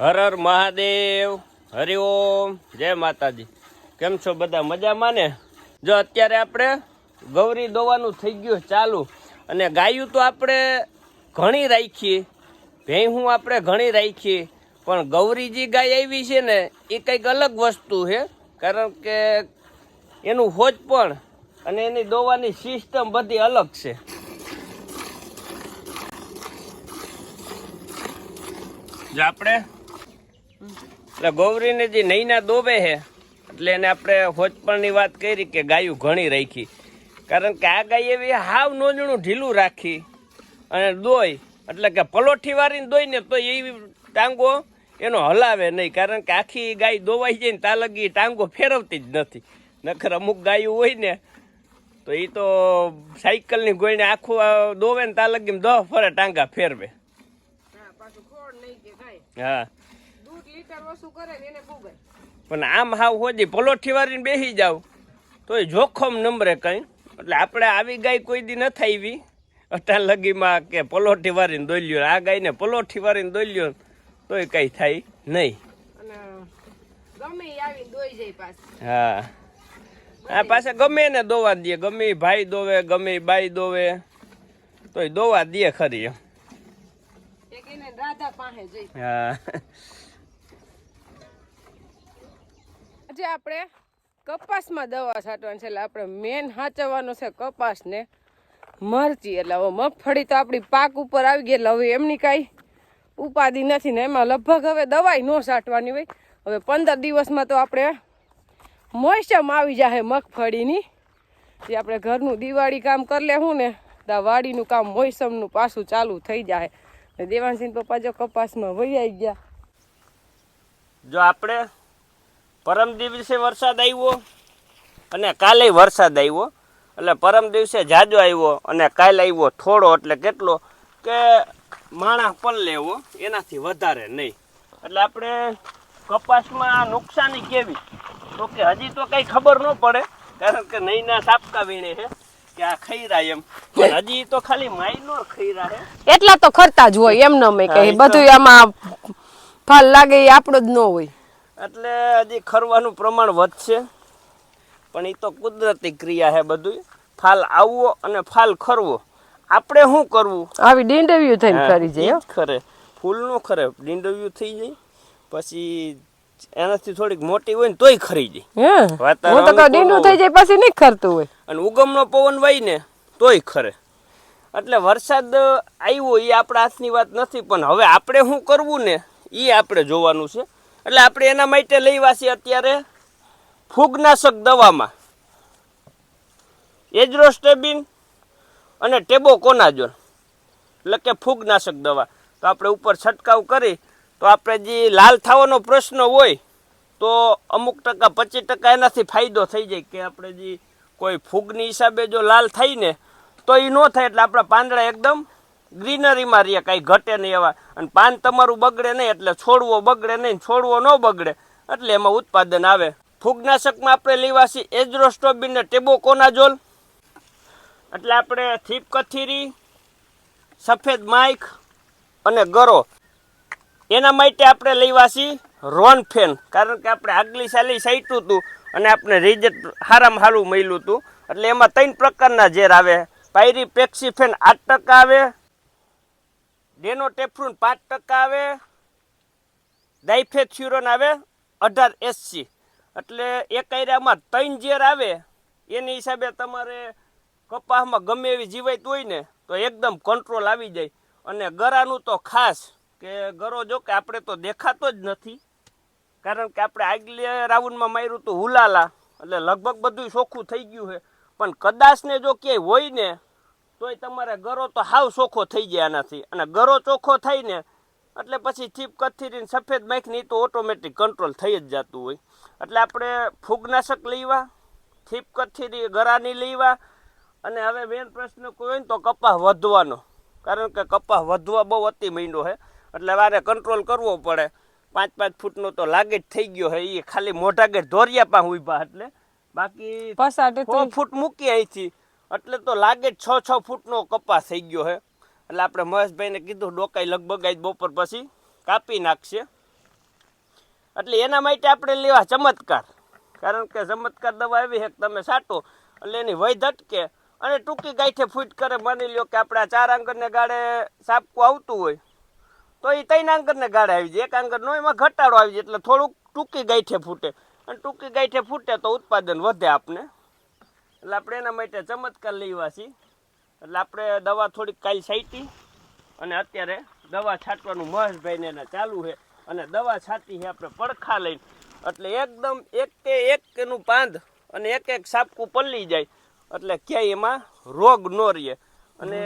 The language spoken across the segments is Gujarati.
હર હર મહાદેવ. હરિઓમ જય માતાજી. કેમ છો બધા? મજામાં ને? જો અત્યારે આપણે ગૌરી દોવાનું થઈ ગયું ચાલુ અને ગાયું તો આપણે ઘણી રાખીએ. ભેહું આપણે ઘણી રાખીએ. પણ ગૌરીજી ગાય આવી છે ને, એ કંઈક અલગ વસ્તુ છે. કારણ કે એનું હોજ પણ અને એની દોવાની સિસ્ટમ બધી અલગ છે. આપણે એટલે ગૌરીને જે નૈના દોવે છે એટલે એને આપણે હોચપણની વાત કરી કે ગાયું ઘણી રાખી. કારણ કે આ ગાય એવી હાવ નોંધણું ઢીલું રાખી અને દોય એટલે કે પલોઠી વારીને દોય ને તો એવી ટાંગો એનો હલાવે નહીં. કારણ કે આખી ગાય દોવાઈ જાય ને તાલગી લગી ટાંગો ફેરવતી જ નથી. નખર અમુક ગાયું હોય ને તો એ તો સાયકલની ગોળીને આખું દોવે ને તાલગી લગી દહ ફરે ટાંગા ફેરવે. હા. પણ આમ હાવ હોજી પલોઠી વાળીને બેસી જાવ. તોય જોખમ નંબરે કંઈ. એટલે આપણે આવી ગાય કોઈ દી ન આવી. અટાણ લગીમાં કે પલોઠી વાળીને દોલ્યો. આ ગાયને પલોઠી વાળીને દોલ્યો. તોય કઈ થાય નહીં. હા. આ પાસે ગમે એને દોવા દે. ગમે ભાઈ દોવે ગમે બાઈ દોવે. તોય દોવા દે ખરી એમ. હા. આજે આપણે કપાસમાં દવા છાંટવાની છે એટલે આપણે મેન સાચવવાનો છે કપાસને મરચી. એટલે હવે મગફળી તો આપણી પાક ઉપર આવી ગઈ, એટલે હવે એમની કાંઈ ઉપાધિ નથી ને એમાં લગભગ હવે દવાઈ ન છાંટવાની હોય. હવે પંદર દિવસમાં તો આપણે મોસમ આવી જાય મગફળીની. જે આપણે ઘરનું દિવાળી કામ કરી લેવું ને, તો વાડીનું કામ મોસમનું પાછું ચાલુ થઈ જાય દેવાનસિંહ પપ્પા જો કપાસમાં વહી ગયા. જો આપણે પરમ દિવસે વરસાદ આવ્યો અને કાલે વરસાદ આવ્યો. એટલે પરમ દિવસે જાજો આવ્યો અને કાલે આવ્યો થોડો એટલે કેટલો કે માણસ પણ લેવો એનાથી વધારે નહીં. એટલે આપણે કપાસમાં નુકસાની કેવી? તો કે હજી તો કંઈ ખબર ન પડે કારણ કે નહીંના સાપકા વીણે છે કે આ ખૈરા એમ. હજી તો ખાલી માઇનોર ખૈરા છે. એટલા તો ખરતા જ હોય એમ ન મેં કહે બધું આમાં ફાલ લાગે એ આપણો જ ન હોય. એટલે હજી ખરવાનું પ્રમાણ વધશે. પણ એ તો કુદરતી ક્રિયા છે બધું ફાલ આવવો અને ફાલ ખરવો. આપણે શું કરવું? આવી ડીંડવ્યું થઈને હા, જાય ખરે. ફૂલનું ખરે ડીંડવ્યું થઈ જાય. પછી એનાથી થોડીક મોટી હોય ને તોય ખરી જાય. હે તો ડીંડું થઈ જાય પછી નહીં ખરતું હોય. અને ઉગમનો પવન વહી ને તોય ખરે. એટલે વરસાદ આવ્યો એ આપણા હાથની વાત નથી પણ હવે આપણે શું કરવું ને? એ આપણે જોવાનું છે. એટલે આપણે એના માટે લઈવા છીએ અત્યારે ફૂગનાશક દવામાં. એજ્રોસ્ટેબિન અને ટેબોકોનાઝોલ. એટલે કે ફૂગનાશક દવા. તો આપણે ઉપર છંટકાવ કરી, તો આપણે જે લાલ થવાનો પ્રશ્ન હોય, તો અમુક ટકા, પચીસ ટકા એનાથી ફાયદો થઈ જાય કે આપણે જે કોઈ ફૂગની હિસાબે જો લાલ થાય ને, તો એ ન થાય એટલે આપણા પાંદડા એકદમ ગ્રીનરીમાં રહીએ કાંઈ ઘટે નહીં એવા. અને પાન તમારું બગડે નહીં, એટલે છોડવો બગડે નહીં, છોડવો ન બગડે. એટલે એમાં ઉત્પાદન આવે. ફૂગનાશકમાં આપણે લેવા છીએ એજ્રોસ્ટોબિન ને ટેબોકોનાઝોલ. એટલે આપણે થીપ કથીરી સફેદ માઇક અને ગરો. એના માટે આપણે લેવા છીએ રોનફેન. કારણ કે આપણે આગલી સાલી સાઈટું હતું અને આપણે રિઝલ્ટ સારામાં સારું મળ્યું હતું. એટલે એમાં ત્રણ પ્રકારના ઝેર આવે. પાયરી પેક્સીફેન આઠ ટકા આવે. ડેનોટેફ્રુન પાંચ ટકા આવે, ડાયફેથ્યુરોન આવે અઢાર એસસી એટલે એક આયરામાં ત્રણ ઝેર આવે, એની હિસાબે તમારે કપાસમાં ગમે એવી જીવાત હોય ને, તો એકદમ કંટ્રોલ આવી જાય. અને ગરાનું તો ખાસ કે ગરો જો કે આપણે તો દેખાતો જ નથી. કારણ કે આપણે આગલે રાઉન્ડમાં માર્યું હતું હુલાલા. એટલે લગભગ બધું ચોખ્ખું થઈ ગયું છે. પણ કદાચ ને જો ક્યાંય હોય ને તોય તમારે ગરો તો હાવ ચોખ્ખો થઈ જાય આનાથી અને ગરો ચોખ્ખો થાય ને એટલે પછી ચીપ કથીરીને સફેદ માખની તો ઓટોમેટિક કંટ્રોલ થઈ જ જતું હોય. એટલે આપણે ફૂગનાશક લેવા ચીપ કથીરી ગરાની લેવા. અને હવે મેન પ્રશ્ન કોઈ હોય ને તો કપાસ વધવાનો. કારણ કે કપાસ વધવા બહુ અતિ મહિનો છે એટલે વારે કંટ્રોલ કરવો પડે. પાંચ પાંચ ફૂટનો તો લાગે જ થઈ ગયો છે એ ખાલી મોઢા ગેર ધોરિયા પાસે ઊભા એટલે. બાકી ફૂટ મૂકી અહીંથી એટલે તો લાગે જ છ છ ફૂટનો કપાસ થઈ ગયો છે એટલે આપણે મહેશભાઈને કીધું ડોકાઈ લગભગ આજ બપોર પછી કાપી નાખશે. એટલે એના માટે આપણે લેવા ચમત્કાર. કારણ કે ચમત્કાર દવા એવી છે કે તમે સાટો. એટલે એની વય ધટકે અને ટૂંકી ગાંઠે ફૂટ કરે. માની લ્યો કે આપણા ચાર આંગરને ગાળે સાપકું આવતું હોય, તો એ ત્રણ આંગરને ગાળે આવી જાય. એક આંગર નો, એમાં ઘટાડો આવી જાય. એટલે થોડુંક ટૂંકી ગાંઠે ફૂટે. અને ટૂંકી ગાંઠે ફૂટે તો ઉત્પાદન વધે આપણે એટલે આપણે એના માટે ચમત્કાર લેવા છીએ. એટલે આપણે દવા થોડીક કાલ છાંટી અને અત્યારે દવા છાંટવાનું મહેશભાઈને એને ચાલુ છે અને દવા છાંટી છે આપણે પડખા લઈને. એટલે એકદમ એક કે એક એનું પાંદ અને એક એક સાપકું પલ્લી જાય. એટલે ક્યાંય એમાં રોગ ન રહે. અને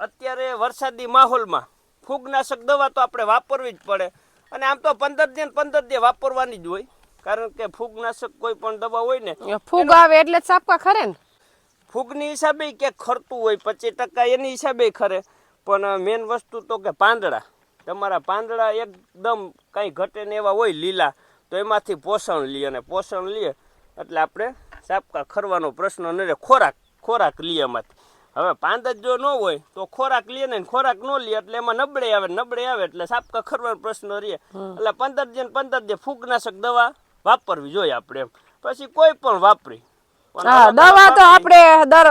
અત્યારે વરસાદી માહોલમાં ફૂગનાશક દવા તો આપણે વાપરવી જ પડે. અને આમ તો પંદર દિન પંદર દિવસ વાપરવાની જ હોય. કારણ કે ફૂગનાશક કોઈ પણ દવા હોય ને ફૂગ આવે એટલે સાપકા ખરે ને? ફૂગની હિસાબે ક્યાંક ખરતું હોય પચીસ ટકા એની હિસાબે ખરે. પણ મેન વસ્તુ તો કે પાંદડા. તમારા પાંદડા એકદમ કાંઈ ઘટે ને એવા હોય લીલા તો એમાંથી પોષણ લઈએ અને પોષણ લઈએ એટલે આપણે સાપકા ખરવાનો પ્રશ્ન ન રહે ખોરાક ખોરાક લઈએ એમાંથી. હવે પાંદ જો ન હોય તો ખોરાક લઈએ ને ખોરાક ન લઈએ એટલે એમાં નબળે આવે નબળે આવે એટલે સાપકા ખરવાનો પ્રશ્ન રહે એટલે પંદર દિન પંદર દે ફૂગનાશક દવા વાપરવી જોઈએ આપણે પછી કોઈ પણ વાપરી. હા દવા તો આપણે દર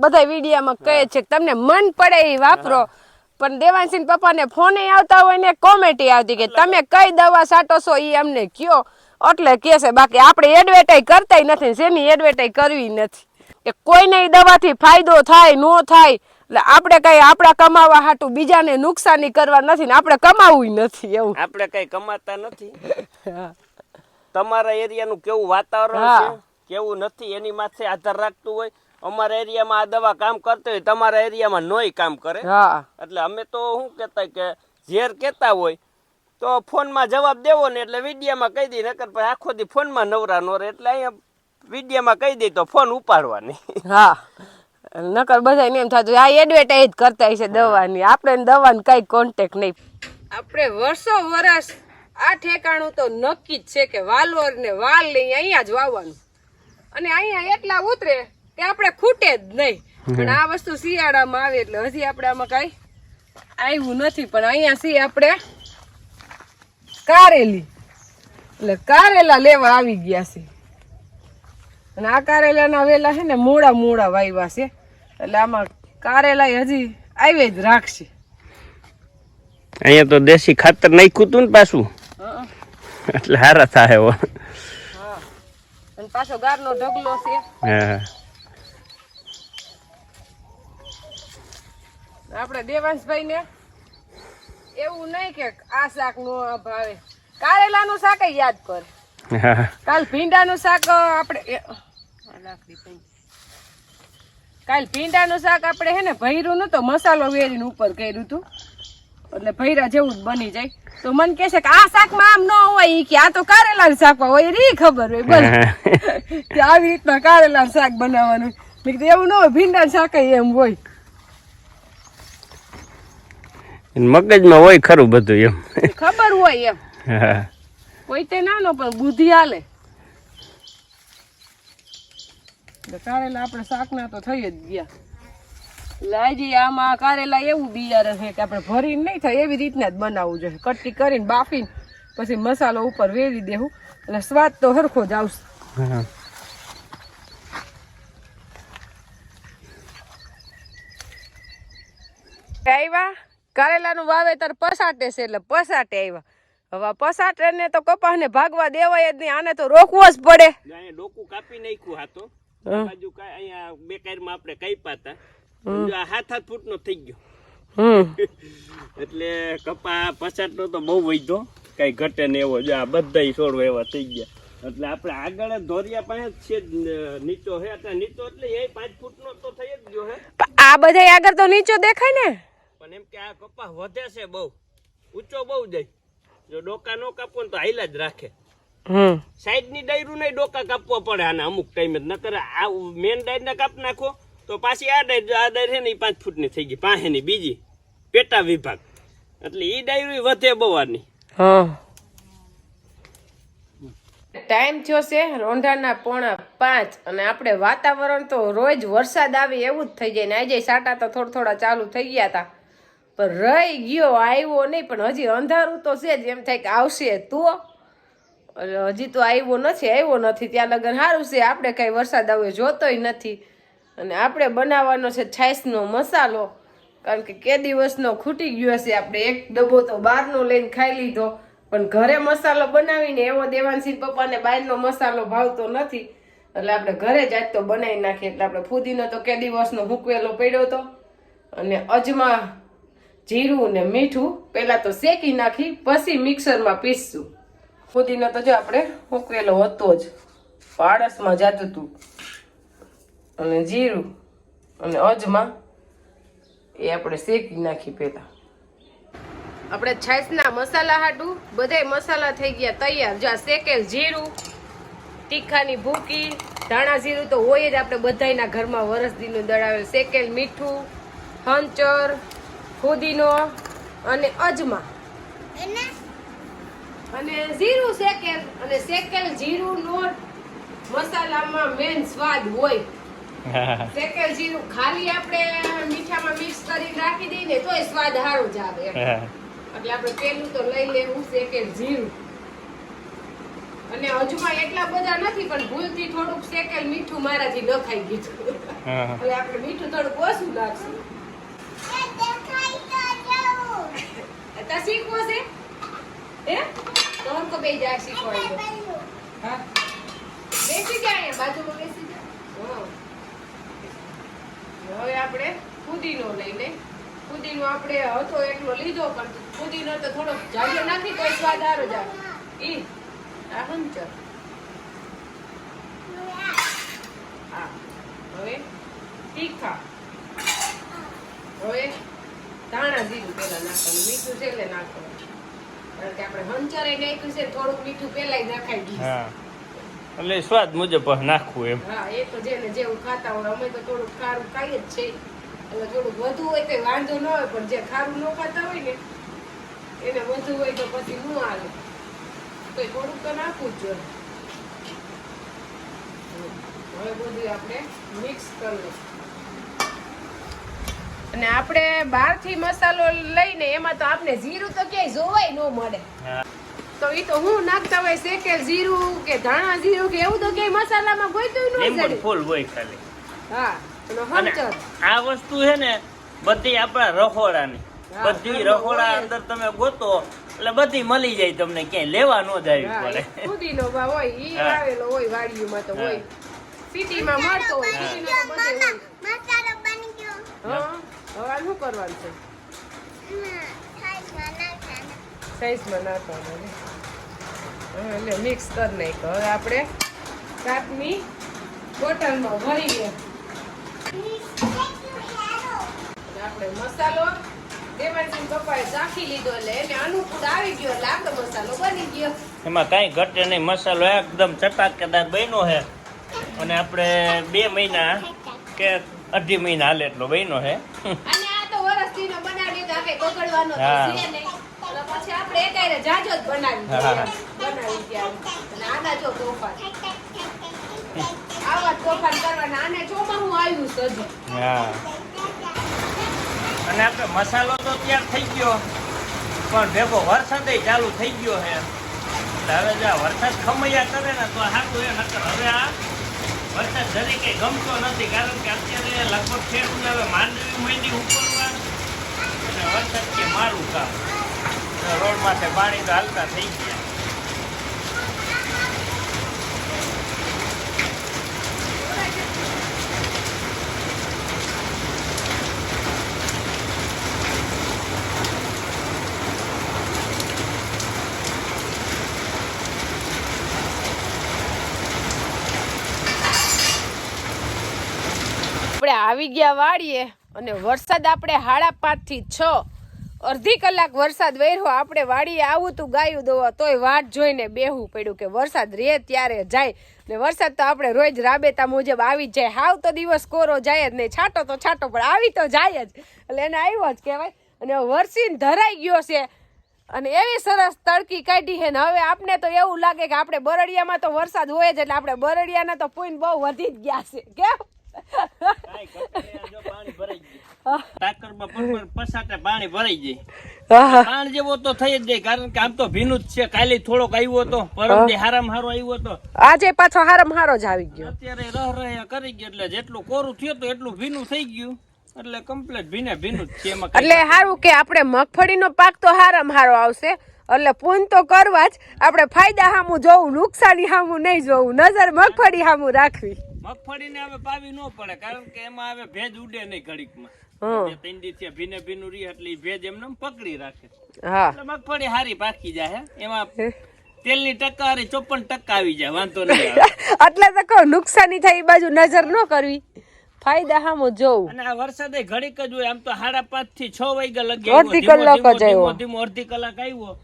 બધા વિડીયામાં કહે છે કે તમને મન પડે એ વાપરો. પણ દેવાંશી પપ્પાને ફોને આવતા હોય ને કોમેટી આવતી કે તમે કઈ દવા સાટો છો એ અમને કયો. એટલે કે છે બાકી આપણે એડવર્ટાઈઝ કરતા નથી શેની એડવર્ટાઈઝ કરવી નથી. કે કોઈને દવાથી ફાયદો થાય નો થાય. એટલે આપણે કઈ આપણા કમાવા હાટું બીજાને નુકસાની કરવા નથી ને આપણે કમાવું નથી એવું. આપણે કઈ કમાતા નથી. તમારા એરિયાનું કેવું વાતાવરણ છે? કેવું નથી? એની માથે આધાર રાખતું હોય? અમારા એરિયામાં આ દવા કામ કરતી હોય તમારા એરિયામાં નોય કામ કરે? એટલે અમે તો શું કહેતા કે ઝેર કહેતા હોય તો ફોનમાં જવાબ દેવો ને એટલે વિડીયામાં કહી દઈ નકર પછી આખો દી ફોનમાં નવરા નો રહે એટલે અહીંયા વિડીયામાં કહી દઈ તો ફોન ઉપાડવાની. હા. નકર બધા એમ થતું આ એડવર્ટાઇઝ કરતા છે દવાની. આપણે દવાનું કઈ કોન્ટેક નહીં. આપણે વર્ષો વર્ષ આ ઠેકાણું તો નક્કી જ છે કે વાલોર ને વાલ લઈ અહીંયા જ વાવવાનું. અને અહીંયા એટલા ઉતરે કે આપણે ખૂટે જ નહીં. પણ આ વસ્તુ શિયાળામાં આવે એટલે હજી આપણે આમાં કઈ આવ્યું નથી. પણ અહીંયા સી આપણે કારેલી. એટલે કારેલા લેવા આવી ગયા છે. અને આ કારેલાના વેલા છે ને મોડા મોડા વાવ્યા છે. એટલે આમાં કારેલા હજી આવી જ રાખશે. અહીંયા તો દેશી ખાતર નાખ્યું હતું ને પાછું. એટલે હારા થાય એવો અને પાછો ગારનો ઢગલો છે. હા. આપણે દેવાંશભાઈ ને એવું નહીં કે આ શાક નો ભાવે. કારેલાનું શાક ય યાદ કર. કાલ ભીંડાનું શાક આપણે કાલનું ભીંડાનું શાક આપણે હે ને ભૈરું નતું મસાલો વેરીને ઉપર કર્યું હતું. એટલે ભૈરા જેવું જ બની જાય. તો મને કે છે કે આ શાકમાં આમ ન હોય કે આ તો કારેલા શાકમાં હોય. રી ખબર હોય બસ. કે આવી રીતના કારેલા શાક બનાવવાનું. મેં કીધું એવું ન હોય ભીંડા શાક એમ હોય. મગજમાં હોય ખરું બધું એમ. ખબર હોય એમ. કોઈ તે નાનો પણ બુદ્ધિ હાલે. કારેલા આપણે શાકના તો થઈ જ ગયા. લાજી આમાં કારેલા એવું બિયારણ છે કે આપણે ભરીને નહીં થાય એવી રીતના જ બનાવવું જોઈએ. કટકી કરીને બાફીને પછી મસાલો ઉપર વેરી દેવું. એટલે સ્વાદ તો સરખો જ આવશે. આવ્યા કારેલાનું વાવેતર પસાટે છે એટલે પસાટે આવ્યા હવે પસાટે ને તો કપાસને ભાગવા દેવાય જ નહીં આને તો રોકવો જ પડે. ડોકું કાપી નાખ્યું હાથો. બાજુ કાંઈ અહીંયા બે કાયરમાં આપણે કાપ્યા હતા. જો હાથ થઈ ગયો. એટલે કપા પછાટનો તો બહુ વધ્યો. કઈ ઘટે ને એવો જો આ બધા છોડવા એવા થઈ ગયા. એટલે આપણે આગળ જ ધોરિયા પાસે જ છે નીચો હે. એટલે નીચો એટલે એ પાંચ ફૂટનો તો થઈ જ ગયો હે. આ બધા આગળ તો નીચો દેખાય ને? પણ એમ કે આ કપા વધે છે બહુ. ઊંચો બહુ જાય જો ડોકા નો કાપો ને તો હાઈલા જ રાખે. સાઈડની ડાયરું નહીં ડોકા કાપવા પડે આના અમુક ટાઈમે નકર આ મેન ડાયર ને કાપ નાખો. તો પાછી આ ડાયર આ ડાયર છે ને એ પાંચ ફૂટની થઈ ગઈ પાસેની બીજી. પેટા વિભાગ. એટલે એ ડાયરી વધે બવાની હા. ટાઈમ થયો છે રોંઢાના પોણા પાંચ અને આપણે વાતાવરણ તો રોજ વરસાદ આવે એવું જ થઈ જાય ને આજે સાટા તો થોડા થોડા ચાલુ થઈ ગયા હતા પણ રહી ગયો આવ્યો નહીં પણ હજી અંધારું તો છે જ એમ થાય કે આવશે તો. એટલે હજી તો આવ્યો નથી આવ્યો નથી ત્યાં લગન સારું છે આપણે કાંઈ વરસાદ આવ્યો જોતોય નથી. અને આપણે બનાવવાનો છે છાશનો મસાલો. કારણ કે કે દિવસનો ખૂટી ગયો છે, આપણે એક ડબ્બો તો બહારનો લઈને ખાઈ લીધો. પણ ઘરે મસાલો બનાવીને એવો દેવાનસિંહ પપ્પાને બહારનો મસાલો ભાવતો નથી. એટલે આપણે ઘરે જ આજ તો બનાવી નાખીએ. એટલે આપણે ફુદીનો તો કે દિવસનો મૂકવેલો પડ્યો હતો અને અજમા જીરું ને મીઠું પહેલાં તો શેકી નાખી, પછી મિક્સરમાં પીસશું. ફુદીનો તો જો આપણે મૂકવેલો હતો જ. પાડસમાં જતું હતું. અને જીરું અને અજમા એ આપણે શેકી નાખી પહેલાં. આપણે છાશના મસાલા હાટું બધાય મસાલા થઈ ગયા તૈયાર. જો આ શેકેલ જીરું તીખાની ભૂકી ધાણા જીરું તો હોય જ આપણે બધાયના ઘરમાં વરસદીનું દળાવેલ. શેકેલ મીઠું હંચર ફુદીનો અને અજમા. અને જીરું શેકેલ અને શેકેલ જીરું નો મસાલામાં મેન સ્વાદ હોય. શેકેલ જીરું ખાલી આપણે મીઠામાં મિક્સ કરી નાખી દઈએ ને તોય સ્વાદ સારો જ આવે. એટલે આપણે પેલું તો લઈ લેવું શેકેલ જીરું અને હજુમાં એટલા બધા નથી પણ ભૂલથી થોડુંક શેકેલ મીઠું મારાથી નખાઈ ગયું. એટલે આપણે મીઠું થોડુંક ઓછું નાખશું. તા શીખવો છે? હે? તો હમકો બે જાય શીખવાડી દો હા. બેસી જા બાજુમાં બેસી જા હા. હવે આપણે ફુદીનો લઈ ફુદીનો આપણે હતો એટલો લીધો, પણ ફુદીનો તો થોડો જાજો નાખી તો સ્વાદ આરો જ ઈ, આ હંચર આ હવે તીખા. હવે ધાણા જીરું પેલા નાખવાનું, મીઠું છે એટલે નાખવાનું. કારણ કે આપણે હંચરે નાખ્યું છે, થોડુંક મીઠું પેલા નાખાઈ ગયું એટલે સ્વાદ મુજબ નાખવું એમ. હા એ તો જેને જેવું ખાતા હોય અમે તો થોડું ખારું ખાઈએ જ છે એટલે થોડુંક વધુ હોય તો વાંધો ન હોય પણ જે ખારું ન ખાતા હોય ને એને વધુ હોય તો પછી ન હાલે તો થોડુંક તો નાખવું જ જોઈએ. હવે બધું આપણે મિક્સ કરી લઈશું. અને આપણે બહારથી મસાલો લઈને એમાં તો આપણે જીરું તો ક્યાંય જોવાય ન મળે. તો ઈ તો હું નાખતા હોય શેકેલ જીરું કે ધાણા જીરું કે એવું તો કે મસાલામાં ગોઈતું ન જડે. ફૂલ હોય ખાલી. હા અને આ વસ્તુ છે ને બધી આપણા રખોડાની. બધી રખોડા અંદર તમે ગોતો એટલે બધી મળી જાય તમને ક્યાંય લેવા ન જાય પડે એ ફુદીનો ભાવ હોય ઈ આવેલો હોય વાડીમાં તો હોય. સિટીમાં મળતો હોય હા. તો બધે હોય. મસાલો બની ગયો. હા હવે શું કરવાનું છે? સાઈઝમાં નાખવાનું સાઈઝમાં નાખવાનું ને. હવે એટલે મિક્સ કરી નાખ્યો. હવે આપણે કાપની બોટલમાં ભરીએ આપણે મસાલો દેવાનસિંહ પપ્પાએ ચાખી લીધો એટલે એને અનુકૂળ આવી ગયો એટલે આપણો મસાલો બની ગયો. એમાં કાંઈ ઘટે નહીં. મસાલો એકદમ ચટાકેદાર બન્યો છે. અને આપણે બે મહિના કે અઢી મહિના હાલે એટલો બન્યો છે. અને આ તો વરસથી બનાવી તો આખે બગડવાનો હા. છે નહીં. પછી આપણે એકાયરે જાજો જ બનાવી હા. બનાવી ત્યારે અને આના જો તોફાન. આવા તોફાન કરવાના. આને ચોમાહું આવ્યું છે હજી. હા. અને આપણે મસાલો તો તૈયાર થઈ ગયો પણ ભેગો વરસાદ ચાલુ થઈ ગયો છે. એટલે હવે જો વરસાદ ખમૈયા કરે ને તો સારું એ નકર હવે આ વરસાદ જરી કઈ ગમતો નથી કારણ કે અત્યારે લગભગ ખેડૂત હવે માંડવી મંડી ઉપરવા અને વરસાદ કે મારું કામ. રોડ માથે પાણી તો હાલતા થઈ ગયા. આપણે આવી ગયા વાળીએ અને વરસાદ આપણે હાડા પાંચથી છ અડધી કલાક વરસાદ વેર્યો, આપણે વાડીએ આવું તું ગાયું દોવા, તોય વાટ જોઈને બેહવું પડ્યું કે વરસાદ રે ત્યારે જાય. ને વરસાદ તો આપણે રોજ રાબેતા મુજબ આવી જ જાય. હાવ તો દિવસ કોરો જાય જ નહીં. છાંટો તો છાંટો, પણ આવી તો જાય જ. એટલે એને આવ્યો જ કહેવાય. અને વરસીને ધરાઈ ગયો છે. અને એવી સરસ તડકી કાઢી છે ને હવે આપણે તો એવું લાગે કે આપણે બરડિયામાં તો વરસાદ હોય જ, એટલે આપણે બરડિયાના તો પૂન બહુ વધી જ ગયા છે. કેમ? પાણી ટાકરમાં બરોબર પસાટે પાણી ભરાઈ જાય. હા જેવો તો થઈ જ જાય કારણ કે આમ તો ભીનું જ છે. કાલે થોડોક આવ્યો હતો પરમ દી હારામ હારો આવ્યો હતો આજે પાછો હારમ હારો જ આવી ગયો. અત્યારે રહ રહ્યા કરી ગયો એટલે જેટલું કોરું થયું તો એટલું ભીનું થઈ ગયું. એટલે કમ્પ્લીટ ભીને ભીનું જ છે એમાં એટલે સારું કે આપણે મગફળીનો પાક તો હારમ હારો આવશે. એટલે પૂન તો કરવા જ આપણે ફાયદા સામું જોવું નુકસાની સામું નહીં જોવું નજર મગફળી સામું રાખવી. મગફળીને હવે પાવી ન પડે કારણ કે એમાં હવે ભેજ ઉડે નહીં ઘડીકમાં. ત્રણ દી ભીને ભીનું રહી એટલે ભેજ એમને એમ પકડી રાખે. હા. એટલે મગફળી હારી પાકી જાય. એમાં તેલની ટકાવારી ચોપન ટકા આવી જાય વાંધો નહીં એટલે તો કહું નુકસાની થાય એ બાજુ નજર ન કરવી. ફાયદા સામું જોવું. અને આ વરસાદ ઘડીક જ હોય આમ તો સાડા પાંચથી છ વાગ્યા લગી અડધી કલાક જ આવ્યો. ધીમો અડધી કલાક આવ્યો.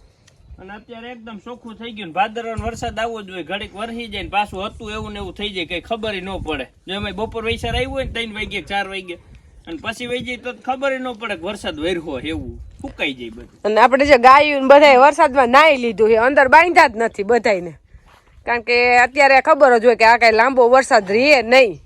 અને અત્યારે એકદમ ચોખ્ખું થઈ ગયું ને ભાદરવાનો વરસાદ આવવો જ હોય ઘડીક વરસી જાય ને પાછું હતું એવું ને એવું થઈ જાય કઈ ખબર ન પડે. જો એમાં બપોર વૈસાર આવ્યું હોય ને ત્રણ વાગ્યે ચાર વાગે અને પછી વહી જાય તો ખબર ન પડે વરસાદ વર્યો એવું. ફૂકાઈ જાય બધું. અને આપણે જે ગાયું બધાય વરસાદમાં નાહી લીધું છે, અંદર બાંધ્યા જ નથી બધાયને. કારણ કે અત્યારે ખબર જ હોય કે આ કઈ લાંબો વરસાદ રહે નહીં.